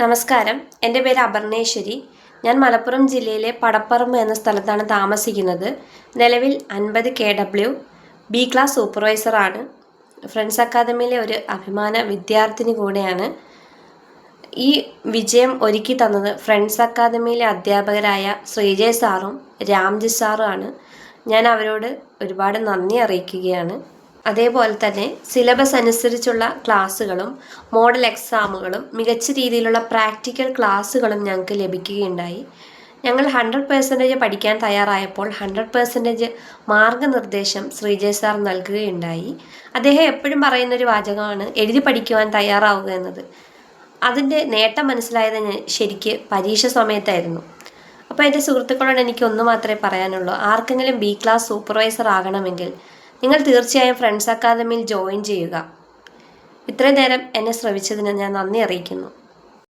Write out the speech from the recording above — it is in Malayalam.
നമസ്കാരം. എന്റെ പേര് അപർണേശ്വരി. ഞാൻ മലപ്പുറം ജില്ലയിലെ പടപ്പറമ്പ് എന്ന സ്ഥലത്താണ് താമസിക്കുന്നത്. നിലവിൽ അൻപത് കെ ഡബ്ല്യു ബി ക്ലാസ് സൂപ്പർവൈസറാണ് ഫ്രണ്ട്സ് അക്കാദമിയിലെ ഒരു അഭിമാന വിദ്യാർത്ഥിനി കൂടെയാണ്. ഈ വിജയം ഒരുക്കി തന്നത് ഫ്രണ്ട്സ് അക്കാദമിയിലെ അധ്യാപകരായ ശ്രീജയ് സാറും രാംജി സാറും ആണ്. ഞാൻ അവരോട് ഒരുപാട് നന്ദി അറിയിക്കുകയാണ്. അതേപോലെ തന്നെ സിലബസ് അനുസരിച്ചുള്ള ക്ലാസ്സുകളും മോഡൽ എക്സാമുകളും മികച്ച രീതിയിലുള്ള പ്രാക്ടിക്കൽ ക്ലാസ്സുകളും ഞങ്ങൾക്ക് ലഭിക്കുകയുണ്ടായി. ഞങ്ങൾ ഹൺഡ്രഡ് പേഴ്സന്റേജ് പഠിക്കാൻ തയ്യാറായപ്പോൾ ഹൺഡ്രഡ് പേഴ്സന്റേജ് മാർഗനിർദ്ദേശം ശ്രീജയ് സാർ നൽകുകയുണ്ടായി. അദ്ദേഹം എപ്പോഴും പറയുന്നൊരു വാചകമാണ് എഴുതി പഠിക്കുവാൻ തയ്യാറാവുക എന്നത്. അതിന്റെ നേട്ടം മനസ്സിലായത് ശരിക്ക് പരീക്ഷ സമയത്തായിരുന്നു. അപ്പോൾ എന്റെ സുഹൃത്തുക്കളോട് എനിക്ക് ഒന്ന് മാത്രമേ പറയാനുള്ളൂ ആർക്കെങ്കിലും ബി ക്ലാസ് സൂപ്പർവൈസർ ആകണമെങ്കിൽ നിങ്ങൾ തീർച്ചയായും ഫ്രണ്ട്സ് അക്കാദമിയിൽ ജോയിൻ ചെയ്യുക. ഇത്രയും നേരം എന്നെ ശ്രവിച്ചതിന് ഞാൻ നന്ദി അറിയിക്കുന്നു.